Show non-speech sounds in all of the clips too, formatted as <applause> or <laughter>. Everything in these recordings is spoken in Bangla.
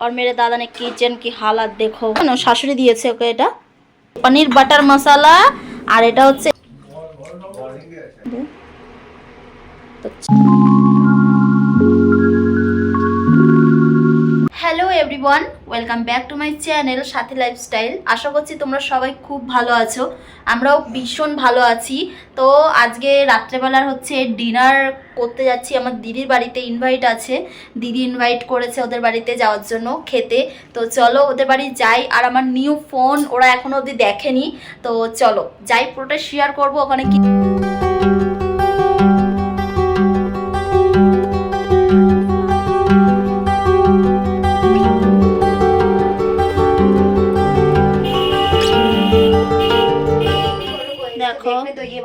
और मेरे दादा ने किचन की हालत देखो কেন শাশুড়ি দিয়েছে ওকে এটা পনির বাটার মশলা আর এটা হচ্ছে everyone welcome back to my channel Sathi lifestyle আশা করছি তোমরা সবাই খুব ভালো আছো। আমরাও ভীষণ ভালো আছি। তো আজকে রাত্রেবেলার হচ্ছে ডিনার করতে যাচ্ছি। আমার দিদির বাড়িতে ইনভাইট আছে। দিদি ইনভাইট করেছে ওদের বাড়িতে যাওয়ার জন্য খেতে। তো চলো ওদের বাড়ি যাই। আর আমার নিউ ফোন ওরা এখনও অবধি দেখেনি। তো চলো, যাই পুরোটা শেয়ার করব। ওখানে কি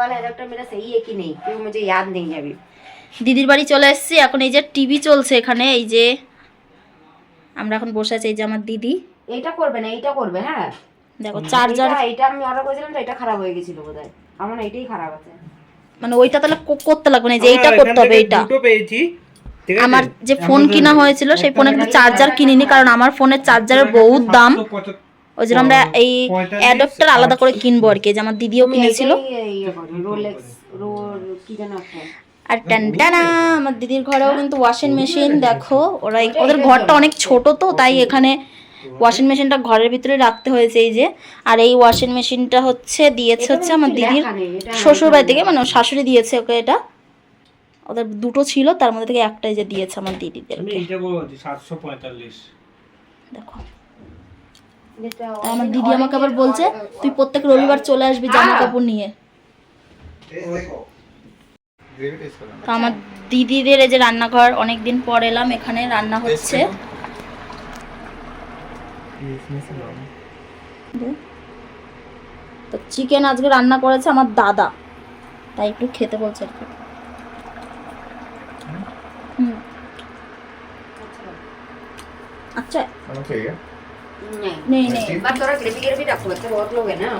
वाला एडेप्टर मेरा सही है कि नहीं क्योंकि मुझे याद नहीं है अभी দিদির বাড়ি চলে এসেছি এখন এই যে টিভি চলছে এখানে এই যে আমরা এখন বসে আছি এই যে আমার দিদি এইটা করবে না এইটা করবে হ্যাঁ দেখো চার্জার এইটা- এইটা আমি অর্ডার করেছিলাম তো এটা খারাপ হয়ে গেছিল বোধহয় আমার না এটাই খারাপ আছে মানে ওইটা তাহলে কো- করতে লাগবে না এই যে এইটা আমরা করতে এখান হবে থেকে এইটা দুটো পেয়েছি ঠিক আছে? আমার যে ফোন আমাদের কিনা হয়েছিল সেই একটা ফোনে কিন্তু চার্জার কিনিনি কারণ আমার ফোনের চার্জারের বহুত দাম 775 ওই জন্য আমরা এই অ্যাডাপ্টার আলাদা করে কিনবো আর কি। যে আমার দিদিও কিনেছিল। আর টানটানা আমার দিদির ঘরেও কিন্তু ওয়াশিং মেশিন দেখো ওরা ওদের ঘরটা অনেক ছোট তো তাই এখানে ওয়াশিং মেশিনটা ঘরের ভিতরে রাখতে হয়েছে এই যে। আর এই ওয়াশিং মেশিনটা হচ্ছে দিয়েছে হচ্ছে আমার দিদির লেখা নেই, এটা শ্বশুর বাড়ি থেকে মানে শাশুড়ি দিয়েছে ওকে এটা। ওদের দুটো ছিল তার মধ্যে থেকে একটাই যে দিয়েছে আমার দিদিদেরকে। 745 দেখো। আমার দিদি আমাকে আবার বলছে তুই প্রত্যেক রবিবার চলে আসবি জামা কাপড় নিয়ে। তো আমার দিদিদের এই যে রান্নাঘর অনেকদিন পর এলাম এখানে রান্না হচ্ছে। তো চিকেন আজকে রান্না করেছে আমার দাদা। তাই একটু খেতে বলছে আর কি। হুম। আচ্ছা। नहीं नहीं नहीं बस थोड़ा ग्रेवी ग्रेवी रखो बच्चे बहुत लोग हैं ना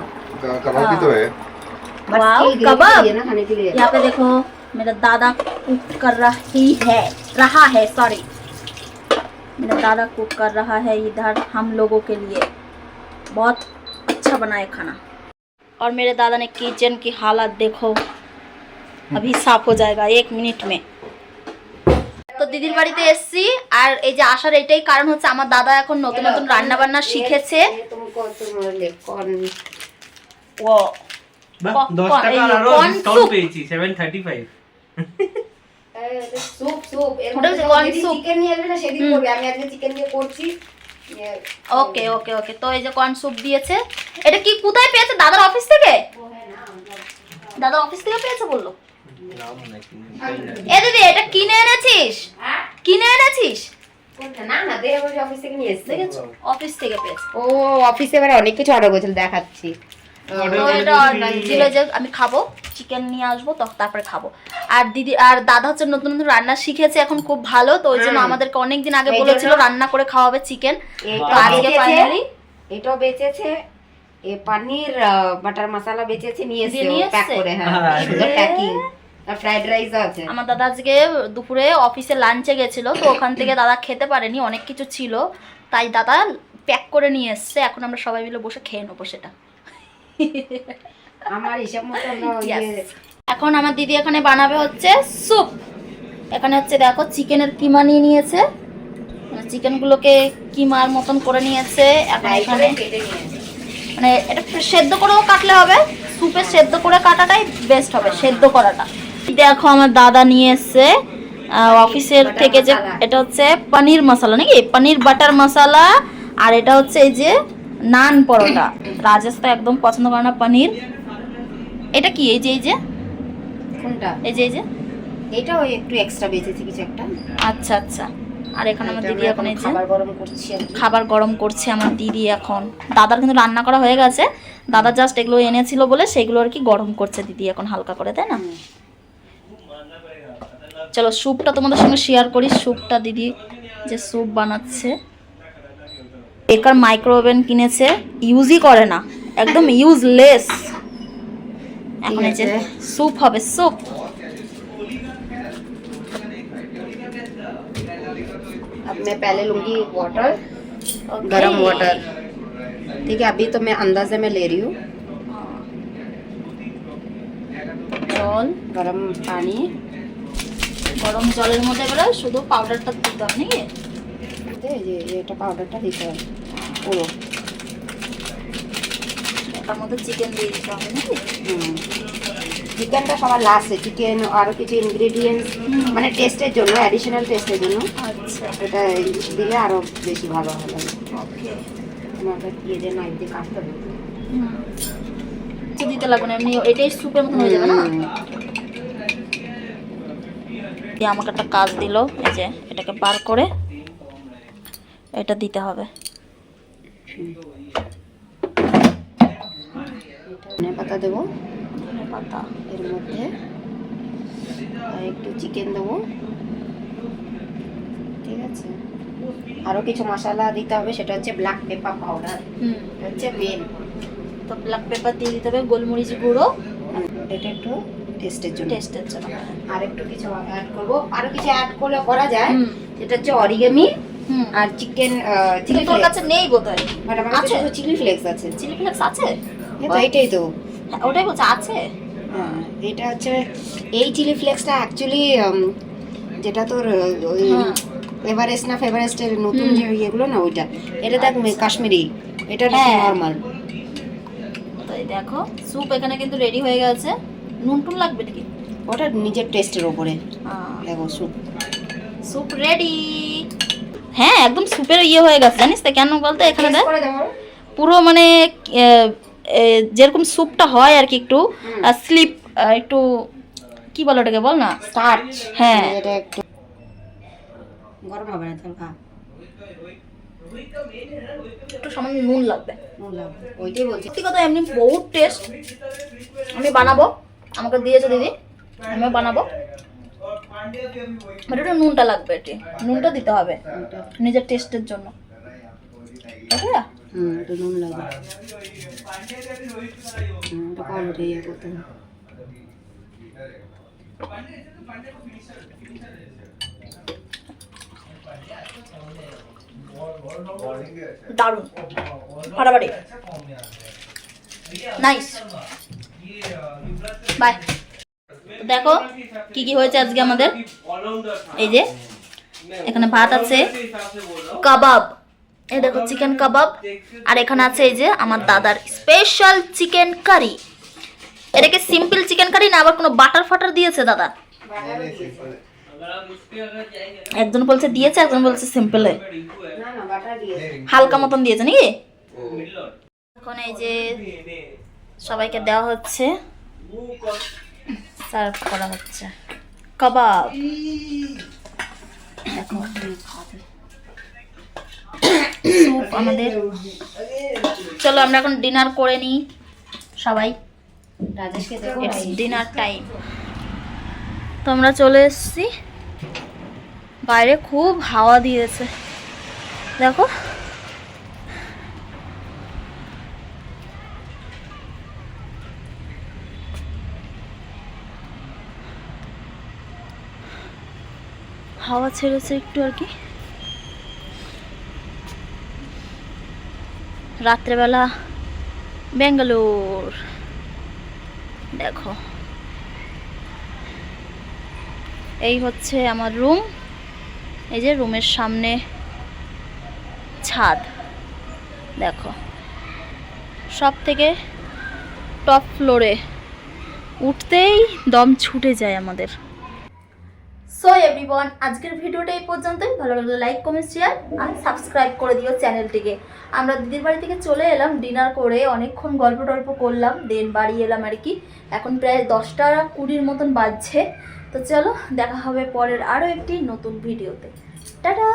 कबाब भी तो है वाओ, कबाब। चाहिए ना खाने के लिए यहाँ पे देखो मेरा दादा कुक कर रही है रहा है सॉरी मेरा दादा कुक कर रहा है इधर हम लोगों के लिए बहुत अच्छा बना है खाना और मेरे दादा ने किचन की हालत देखो अभी साफ़ हो जाएगा एक मिनट में তো দিদির বাড়িতে এসছি। আর এই যে আসার এটাই কারণ হচ্ছে আমার দাদা এখন নতুন নতুন রান্না বান্না শিখেছে। ওকে ওকে ওকে। তো এই যে কর্ন স্যুপ দিয়েছে। এটা কি কোথায় পেয়েছে? দাদার অফিস থেকে? দাদা অফিস থেকে পেয়েছে বলল? এ দিদি এটা কিনে এনেছিস? হ্যাঁ? কিনে এনেছিস? কোনটা? না না দেহ বলছে অফিস থেকে নিয়ে এসছে। দেখেছ? অফিস থেকে পেয়েছে। ও অফিসে এবার অনেক কিছু অর্ডার করেছিল দেখাচ্ছি। আমি খাব চিকেন নিয়ে আসব তারপরে খাব। আর দিদি আর দাদা হচ্ছে নতুন নতুন রান্না শিখেছে এখন খুব ভালো তো ওই জন্য আমাদেরকে অনেকদিন আগে বলেছিল রান্না করে খাওয়াবে চিকেন তো আজকে ফাইনালি এটাও বেচেছে। এ পানির বাটার মশলা বেচেছে নিয়ে এসে নিয়ে প্যাক করে হ্যাঁ। সুন্দর প্যাকিং ফ্রাইড রাইস আছে। আমার দাদা আজকে দুপুরে অফিসে লাঞ্চে গেছিল তো ওখান থেকে দাদা খেতে পারেনি অনেক কিছু ছিল। তাই দাদা প্যাক করে নিয়ে এসছে এখন আমরা সবাই মিলে বসে খেয়ে নেব সেটা। আমার হিসাব মতো এখন আমার দিদি এখানে বানাবে হচ্ছে স্যুপ এখানে হচ্ছে দেখো চিকেনের কিমা নিয়ে নিয়েছে। মানে চিকেনগুলোকে কিমার মতন করে নিয়েছে। এখন এখানে মানে এটা সেদ্ধ করেও কাটলে হবে স্যুপে সেদ্ধ করে কাটাটাই বেস্ট হবে সেদ্ধ করাটা। দেখো আমার দাদা নিয়ে এসছে অফিসের থেকে যে এটা হচ্ছে পনির মশলা নাকি? পনির বাটার মশলা আর এটা হচ্ছে এই যে নান পরোটা। <coughs> রাজেশ তো একদম পছন্দ করে না পনির। এটা কি? এই যে এই যে? কোনটা? এই যে এই যে? এটাও একটু এক্সট্রা বেচেছে কিছু একটা। আচ্ছা আচ্ছা। আর এখানে আমার দিদি এখন এই যে খাবার গরম করছি। খাবার গরম করছে আমার দিদি এখন। দাদার কিন্তু রান্না করা হয়ে গেছে। দাদা জাস্ট এগুলো এনেছিল বলে সেগুলো আর কি গরম করছে দিদি এখন হালকা করে তাই না। চলো স্যুপটা তোমাদের সঙ্গে শেয়ার করি স্যুপটা দিদি যে স্যুপ বানাচ্ছে বেকার মাইক্রো ওভেন কিনেছে ইউজই করে না একদম ইউজলেস এখন এই যে আছে। স্যুপ হবে স্যুপ अब मैं पहले लूंगी वाटर Okay. गरम वाटर ठीक है अभी तो मैं अंदाजे में ले रही हूँ জল गरम पानी গরম জলের মধ্যে এবারে শুধু পাউডারটা দিতে হবে নাকি? যে এটা পাউডারটা দিতে হবে পুরো। তার মধ্যে চিকেন দিয়ে দিতে হবে নাকি? চিকেনটা সবার লাস্টে চিকেন আরও কিছু ইনগ্রেডিয়েন্টস মানে টেস্টের জন্য অ্যাডিশনাল টেস্টের জন্য। আচ্ছা। এটা দিলে আরও বেশি ভালো হবে। ওকে তোমাকে দিয়ে নাইফ দিয়ে কাটতে হবে। দিতে লাগবে না এমনি এটাই স্যুপের মতো হয়ে যাবে না। দিয়ে আমাকে একটা কাজ দিল এই যে এটাকে বার করে এটা দিতে হবে। পাতা দেবো। পাতা। এর মধ্যে একটু চিকেন দেবো। ঠিক আছে। আরও কিছু মশলা দিতে হবে সেটা হচ্ছে ব্ল্যাক পেপার পাউডার হুম। হচ্ছে মেন তো ব্ল্যাক পেপার দিয়ে দিতে হবে গোলমরিচ গুঁড়ো। এটা একটু টেস্টের জন্য। টেস্টের জন্য। আর একটু কিছু অ্যাড করব। আরও কিছু অ্যাড করলে করা যায়। যেটা হচ্ছে অরিগেমি আর চিকেন চিলি তোর ফ্লেক্স কাছে নেই বোধহয়। বাট আমার কাছে আছে? চিলি ফ্লেক্স আছে। চিলি ফ্লেক্স আছে? এটাই তো। হ্যাঁ, ওটাই বলছে আছে? হ্যাঁ এটা হচ্ছে এই চিলি ফ্লেক্সটা অ্যাকচুয়ালি যেটা তোর ওই হ্যাঁ। এভারেস্ট না ফেভারেস্টের নতুন যে ইয়েগুলো না ওইটা। এটা দেখ কাশ্মীরি। এটা হ্যাঁ। নর্মাল দেখো। স্যুপ এখানে কিন্তু রেডি হয়ে গেছে। নুন টুন লাগবে নাকি? ওটা নিজের টেস্টের ওপরে দেখো স্যুপ স্যুপ রেডি হ্যাঁ একদম স্যুপের ইয়ে হয়ে গেছে জানিস তো? কেন বলতে এখানে দেখ? পুরো মানে যেরকম স্যুপটা হয় আর কি একটু স্লিপ একটু কি বলো ওটাকে বল না? স্টার্চ হ্যাঁ। এটা একটু গরম হবে না হালকা একটু সামান্য নুন লাগবে। নুন লাগবে। ওইটাই বলছি। সত্যি কথা এমনি বহুত টেস্ট আমি বানাবো। আমাকে দিয়েছে দিদি আমিও বানাবো। বাট একটু নুনটা লাগবে এটি। নুনটা দিতে হবে নিজের টেস্টের জন্য। তাই হুম একটু নুন লাগবে। ইয়ে করতে হবে। দারুণ। ফাটাফাটি নাইস বাই। দেখো কি কি হয়েছে আজকে আমাদের? এই যে এখানে ভাত আছে কাবাব। এই দেখো চিকেন কাবাব। আর এখানে আছে এই যে আমার দাদার স্পেশাল চিকেন কারি এটাকে সিম্পল চিকেন কারি না আবার কোনো বাটার ফাটার দিয়েছে দাদা? একজন বলছে দিয়েছে একজন বলছে সিম্পলে না না বাটার দিয়ে হালকা মতন দিয়েছে নাকি? এখন এই যে সবাইকে দেওয়া হচ্ছে। সার্ভ করা হচ্ছে। কাবাব। দেখো স্যুপ আমাদের। চলো আমরা এখন ডিনার করে নিই সবাই। ডিনার টাইম তো আমরা চলে এসেছি। বাইরে খুব হাওয়া দিয়েছে। দেখো। হাওয়া ছেড়েছে একটু আর কি। রাত্রেবেলা ব্যাঙ্গালোর। দেখো। এই হচ্ছে আমার রুম। এই যে রুমের সামনে ছাদ। দেখো। সব থেকে টপ ফ্লোরে উঠতেই দম ছুটে যায় আমাদের। সো এভরিওয়ান আজকের ভিডিওটা এই পর্যন্তই। ভালো লাগলে লাইক কমেন্ট শেয়ার আর সাবস্ক্রাইব করে দিও চ্যানেলটিকে আমরা দিদির বাড়ি থেকে চলে এলাম ডিনার করে অনেকক্ষণ গল্প টল্প করলাম দেন বাড়ি এলাম আর কি। এখন প্রায় দশটা কুড়ির মতন বাজছে। তো চলো, দেখা হবে পরের আরও একটি নতুন ভিডিওতে। টাটা!